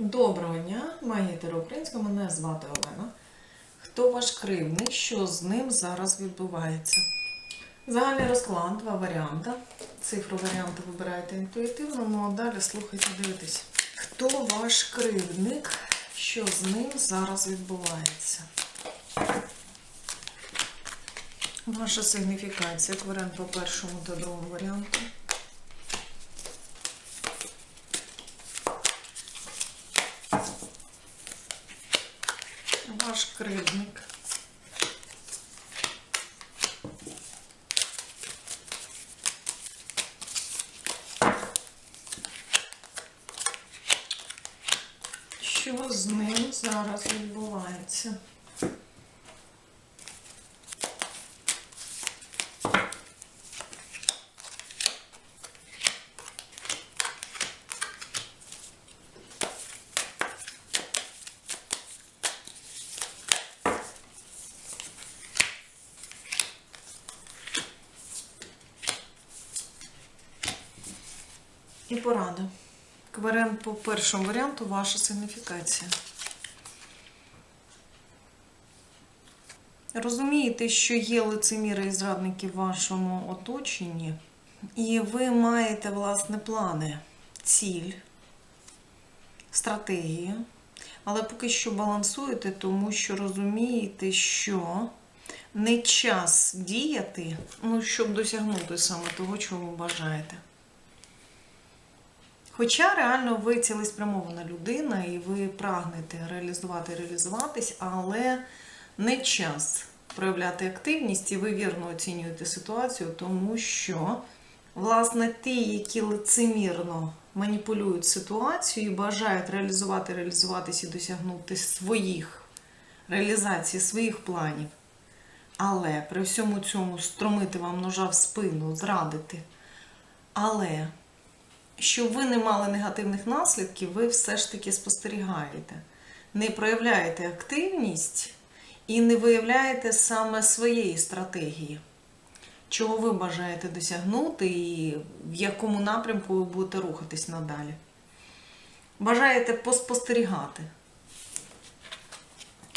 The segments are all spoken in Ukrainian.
Доброго дня, магітер українська, мене звати Олена. Хто ваш кривдник? Що з ним зараз відбувається? Загальний розклад, два варіанти. Цифру варіанти вибираєте інтуїтивно, ну а далі слухайте, дивитесь. Хто ваш кривдник? Що з ним зараз відбувається? Ваша сигніфікація, як варіант по першому та другому варіанту. Ваш кривдник. Що з ним зараз відбувається? І порада. Варіант по першому варіанту ваша сигніфікація. Розумієте, що є лицеміри і зрадники в вашому оточенні, і ви маєте власне плани, ціль, стратегію, але поки що балансуєте, тому що розумієте, що не час діяти, ну, щоб досягнути саме того, чого бажаєте. Хоча реально ви цілеспрямована людина і ви прагнете реалізувати, реалізуватись, але не час проявляти активність і ви вірно оцінюєте ситуацію, тому що, власне, ті, які лицемірно маніпулюють ситуацією і бажають реалізувати, реалізуватись і досягнути своїх реалізації своїх планів, але при всьому цьому стромити вам ножа в спину, зрадити. Але щоб ви не мали негативних наслідків, ви все ж таки спостерігаєте. Не проявляєте активність і не виявляєте саме своєї стратегії, чого ви бажаєте досягнути і в якому напрямку ви будете рухатись надалі. Бажаєте поспостерігати.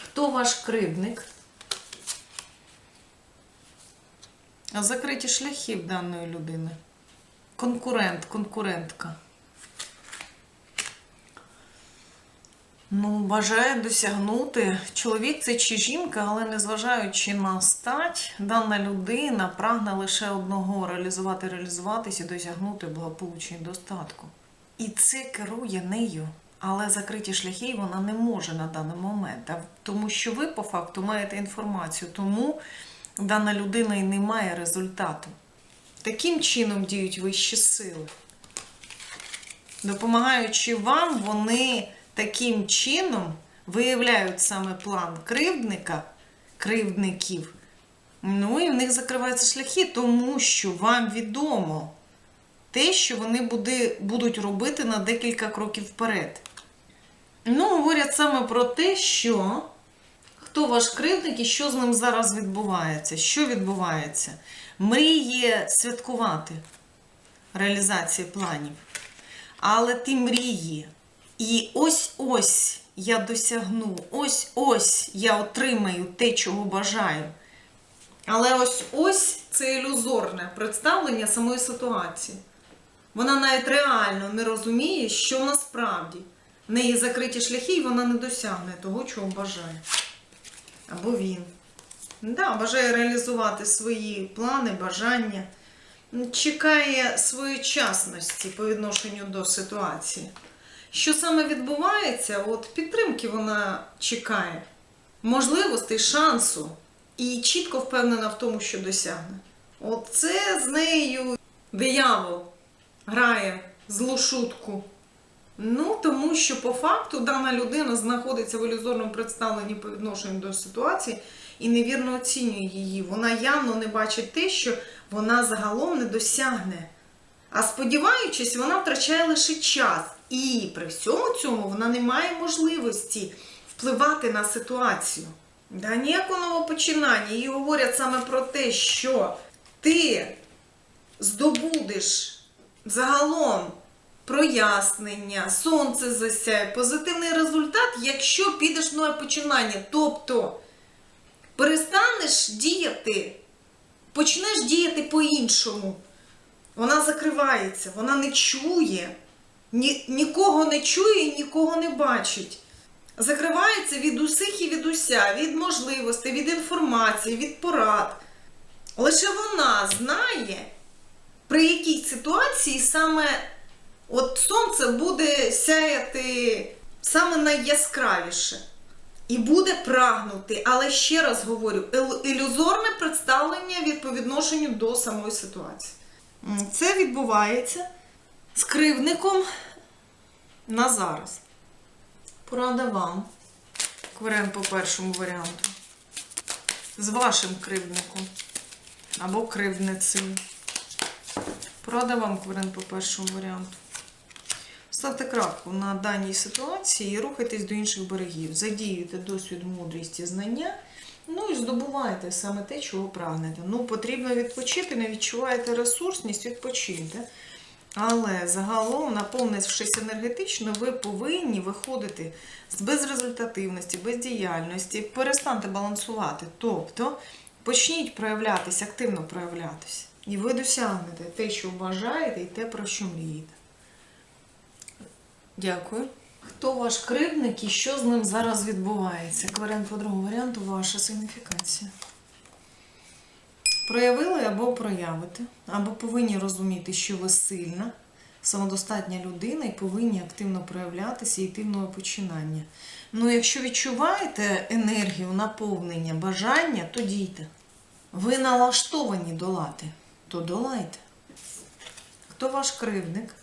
Хто ваш кривдник? Закриті шляхи даної людини. Конкурент, конкурентка. Ну, бажає досягнути. Чоловік це чи жінка, але незважаючи на стать, дана людина прагне лише одного реалізувати, реалізуватись і досягнути благополуччя і достатку. І це керує нею. Але закриті шляхи вона не може на даний момент. Тому що ви по факту маєте інформацію, тому дана людина і не має результату. Таким чином діють вищі сили. Допомагаючи вам, вони таким чином виявляють саме план кривдника, кривдників. Ну і в них закриваються шляхи, тому що вам відомо те, що вони буде, будуть робити на декілька кроків вперед. Ну, говорять саме про те, що хто ваш кривдник і що з ним зараз відбувається. Що відбувається? Мріє святкувати реалізації планів. Але ті мрії. І ось-ось я досягну, ось-ось я отримаю те, чого бажаю. Але ось-ось це ілюзорне представлення самої ситуації. Вона навіть реально не розуміє, що насправді в неї закриті шляхи, і вона не досягне того, чого бажає. Або він. Да, бажає реалізувати свої плани, бажання. Чекає своєчасності по відношенню до ситуації. Що саме відбувається? От підтримки вона чекає, можливостей, шансу і чітко впевнена в тому, що досягне. От це з нею диявол грає злу шутку. Ну, тому що по факту дана людина знаходиться в ілюзорному представленні по відношенню до ситуації і невірно оцінює її. Вона явно не бачить те, що вона загалом не досягне. А сподіваючись, вона втрачає лише час. І при всьому цьому вона не має можливості впливати на ситуацію. Да ніякого новопочинання. Їй говорять саме про те, що ти здобудеш загалом прояснення, сонце засяє, позитивний результат, якщо підеш нове починання. Тобто перестанеш діяти, почнеш діяти по-іншому. Вона закривається, вона не чує, ні, нікого не чує і нікого не бачить. Закривається від усіх і від уся, від можливостей, від інформації, від порад. Лише вона знає, при якій ситуації саме от сонце буде сяяти саме найяскравіше. І буде прагнути, але ще раз говорю, ілюзорне представлення від по відношенню до самої ситуації. Це відбувається з кривдником на зараз. Порада вам. Кварен по першому варіанту. З вашим кривдником. Або кривдницею. Порада вам, Кварен, по першому варіанту. Ставте крапку на даній ситуації і рухайтесь до інших берегів. Задіюйте досвід, мудрість і знання. Ну і здобувайте саме те, чого прагнете. Ну, потрібно відпочити, не відчуваєте ресурсність, відпочиньте. Але загалом, наповнившись енергетично, ви повинні виходити з безрезультативності, бездіяльності, перестаньте балансувати. Тобто почніть проявлятись, активно проявлятись. І ви досягнете те, що бажаєте, і те, про що мрієте. Дякую. Хто ваш кривдник і що з ним зараз відбувається? Варіант по другому варіанту ваша сигніфікація. Проявили або проявите, або повинні розуміти, що ви сильна, самодостатня людина і повинні активно проявлятися і йти в нове починання. Ну, якщо відчуваєте енергію, наповнення, бажання, то дійте. Ви налаштовані долати, то долайте. Хто ваш кривдник?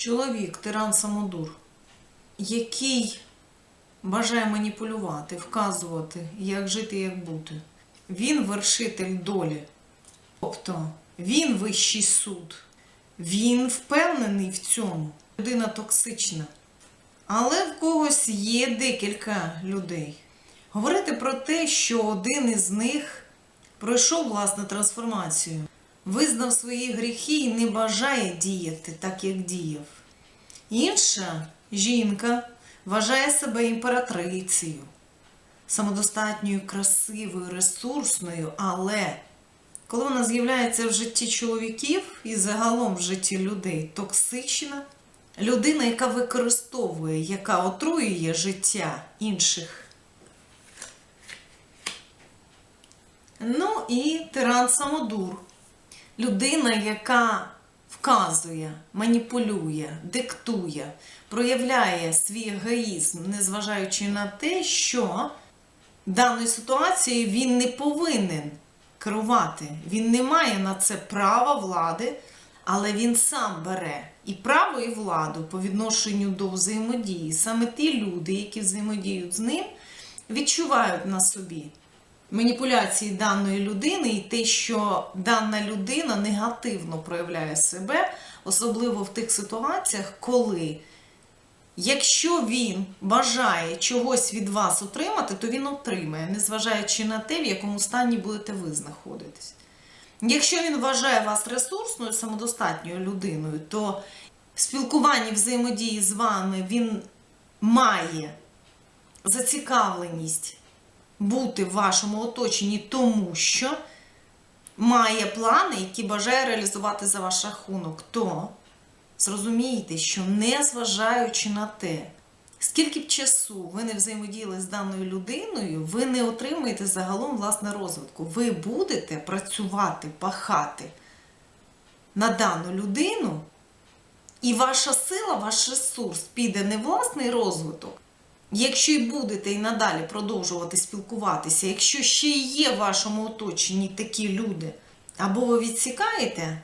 Чоловік, тиран самодур, який бажає маніпулювати, вказувати, як жити, як бути. Він вершитель долі. Тобто він вищий суд. Він впевнений в цьому. Людина токсична. Але в когось є декілька людей. Говорити про те, що один із них пройшов власне трансформацію, визнав свої гріхи і не бажає діяти так, як діяв. Інша жінка вважає себе імператрицею, самодостатньою, красивою, ресурсною, але коли вона з'являється в житті чоловіків і загалом в житті людей, токсична, людина, яка використовує, яка отруює життя інших. Ну і тиран самодур. Людина, яка вказує, маніпулює, диктує, проявляє свій егоїзм, незважаючи на те, що даною ситуацією він не повинен керувати. Він не має на це права влади, але він сам бере і право, і владу по відношенню до взаємодії. Саме ті люди, які взаємодіють з ним, відчувають на собі маніпуляції даної людини і те, що дана людина негативно проявляє себе, особливо в тих ситуаціях, коли, якщо він бажає чогось від вас отримати, то він отримає, незважаючи на те, в якому стані будете ви знаходитись. Якщо він вважає вас ресурсною, самодостатньою людиною, то в спілкуванні взаємодії з вами він має зацікавленість бути в вашому оточенні, тому що має плани, які бажає реалізувати за ваш рахунок, то зрозумійте, що незважаючи на те, скільки б часу ви не взаємодіяли з даною людиною, ви не отримаєте загалом власне розвитку. Ви будете працювати, пахати на дану людину, і ваша сила, ваш ресурс піде не власний розвиток. Якщо і будете і надалі продовжувати спілкуватися, якщо ще є в вашому оточенні такі люди, або ви відсікаєте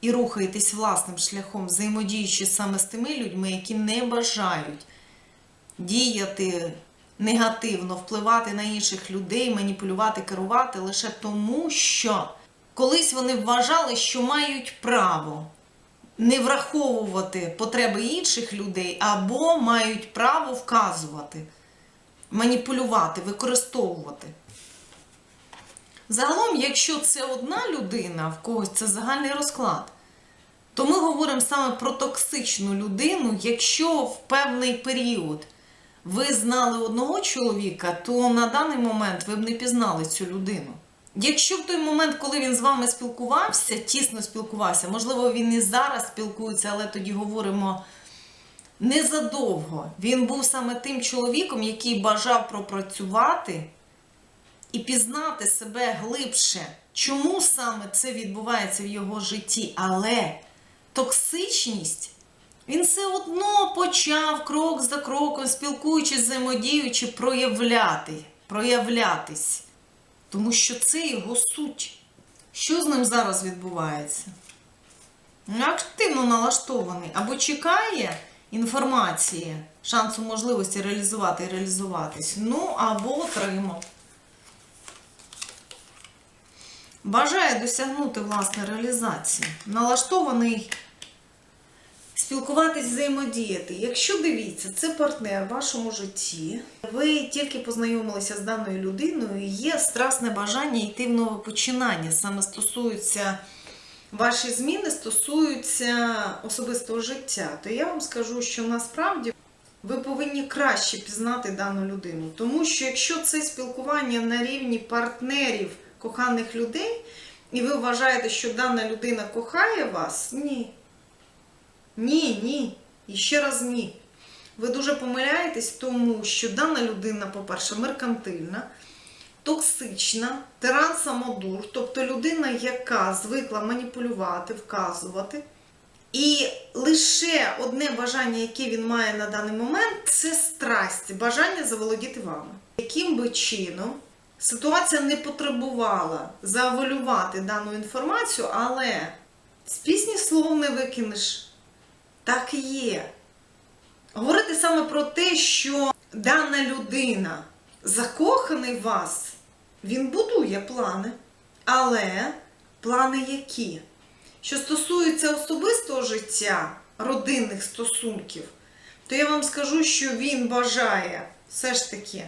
і рухаєтесь власним шляхом, взаємодіючи саме з тими людьми, які не бажають діяти негативно, впливати на інших людей, маніпулювати, керувати лише тому, що колись вони вважали, що мають право не враховувати потреби інших людей, або мають право вказувати, маніпулювати, використовувати. Загалом, якщо це одна людина, в когось це загальний розклад. То ми говоримо саме про токсичну людину, якщо в певний період ви знали одного чоловіка, то на даний момент ви б не пізнали цю людину. Якщо в той момент, коли він з вами спілкувався, тісно спілкувався, можливо, він і зараз спілкується, але тоді говоримо незадовго. Він був саме тим чоловіком, який бажав пропрацювати і пізнати себе глибше, чому саме це відбувається в його житті. Але токсичність він все одно почав крок за кроком, спілкуючись, взаємодіючи, проявляти, проявлятись. Тому що це його суть. Що з ним зараз відбувається? Ну, Активно налаштований або чекає інформації, шансу можливості реалізувати і реалізуватись. Ну, або отримав. Бажає досягнути власне реалізації. Налаштований спілкуватись, взаємодіяти. Якщо дивіться, це партнер в вашому житті, ви тільки познайомилися з даною людиною, є страсне бажання йти в нове починання. Саме стосується ваші зміни, стосуються особистого життя. То я вам скажу, що насправді ви повинні краще пізнати дану людину. Тому що якщо це спілкування на рівні партнерів, коханих людей, і ви вважаєте, що дана людина кохає вас, ні. Ні, ні. І ще раз ні. Ви дуже помиляєтесь, тому що дана людина, по-перше, меркантильна, токсична, тиран самодур, тобто людина, яка звикла маніпулювати, вказувати. І лише одне бажання, яке він має на даний момент, це страсть, бажання заволодіти вами. Яким би чином ситуація не потребувала завалювати дану інформацію, але з пісні слов не викинеш. Так і є. Говорити саме про те, що дана людина закоханий в вас, він будує плани. Але плани які? Що стосується особистого життя, родинних стосунків, то я вам скажу, що він бажає все ж таки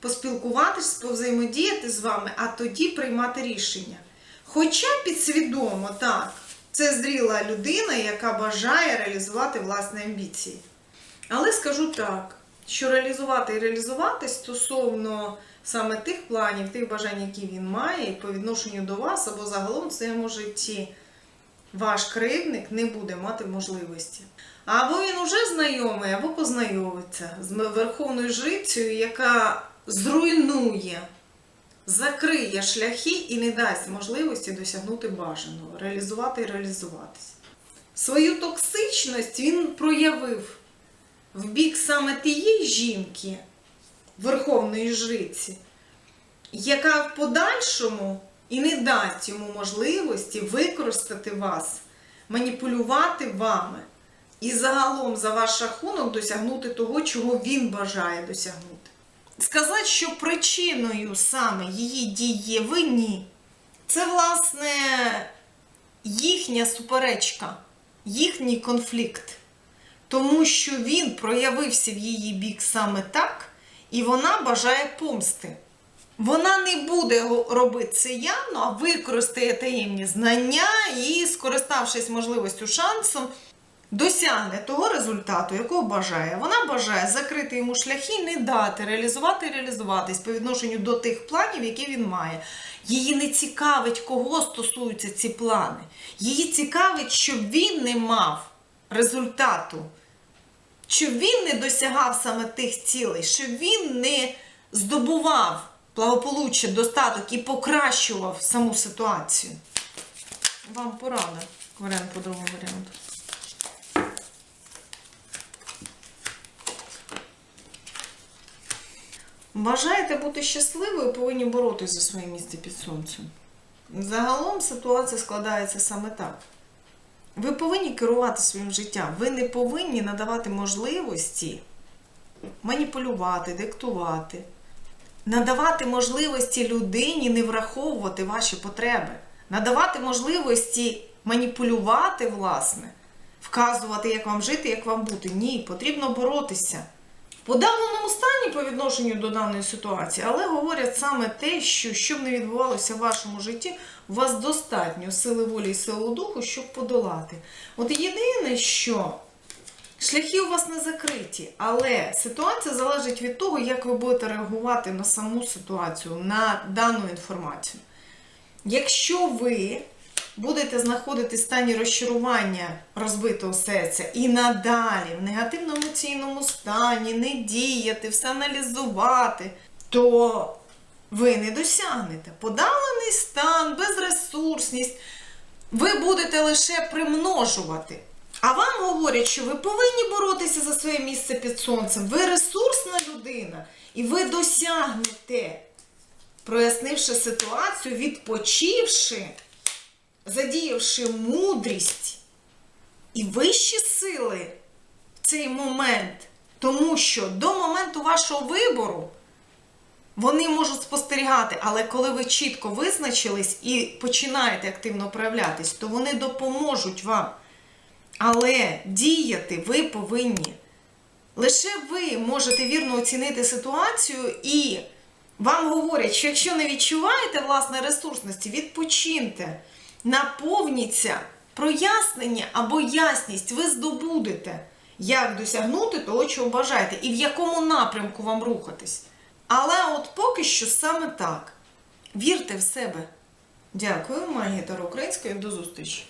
поспілкуватись, повзаємодіяти з вами, а тоді приймати рішення. Хоча підсвідомо так, це зріла людина, яка бажає реалізувати власні амбіції. Але скажу так, що реалізувати і реалізувати стосовно саме тих планів, тих бажань, які він має, по відношенню до вас або загалом в своєму житті, ваш кривдник не буде мати можливості. Або він уже знайомий, або познайомиться з верховною жрицею, яка зруйнує, закриє шляхи і не дасть можливості досягнути бажаного, реалізувати і реалізуватися. Свою токсичність він проявив в бік саме тієї жінки, верховної жриці, яка в подальшому і не дасть йому можливості використати вас, маніпулювати вами і загалом за ваш рахунок досягнути того, чого він бажає досягнути. Сказати, що причиною саме її дій є ви ні. Це, власне, їхня суперечка, їхній конфлікт. Тому що він проявився в її бік саме так, і вона бажає помсти. Вона не буде робити це явно, а використає таємні знання і, скориставшись можливістю шансом, досягне того результату, якого бажає. Вона бажає закрити йому шляхи, не дати реалізувати і реалізуватись по відношенню до тих планів, які він має. Її не цікавить, кого стосуються ці плани. Її цікавить, щоб він не мав результату, щоб він не досягав саме тих цілей, щоб він не здобував благополуччя, достаток і покращував саму ситуацію. Вам порада. Варіант по другому варіанту. Бажаєте бути щасливою, повинні боротися за своє місце під сонцем. Загалом ситуація складається саме так. Ви повинні керувати своїм життям. Ви не повинні надавати можливості маніпулювати, диктувати, надавати можливості людині не враховувати ваші потреби, надавати можливості маніпулювати, власне, вказувати, як вам жити, як вам бути. Ні, потрібно боротися. Подавленому стані по відношенню до даної ситуації, але говорять саме те, що щоб не відбувалося в вашому житті, у вас достатньо сили волі і сили духу, щоб подолати. От єдине, що шляхи у вас не закриті, але ситуація залежить від того, як ви будете реагувати на саму ситуацію, на дану інформацію. Якщо ви будете знаходитись в стані розчарування розбитого серця і надалі в негативному емоційному стані, не діяти, все аналізувати, то ви не досягнете. Подавлений стан, безресурсність, ви будете лише примножувати. А вам говорять, що ви повинні боротися за своє місце під сонцем. Ви ресурсна людина, і ви досягнете, прояснивши ситуацію, відпочивши задіявши мудрість і вищі сили в цей момент, тому що до моменту вашого вибору вони можуть спостерігати, але коли ви чітко визначились і починаєте активно проявлятись, то вони допоможуть вам. Але діяти ви повинні. Лише ви можете вірно оцінити ситуацію і вам говорять, що якщо не відчуваєте власне ресурсності, відпочиньте, наповніться прояснення або ясність ви здобудете, як досягнути того, чого бажаєте, і в якому напрямку вам рухатись. Але от поки що саме так. Вірте в себе. Дякую, Магія Таро Української. До зустрічі!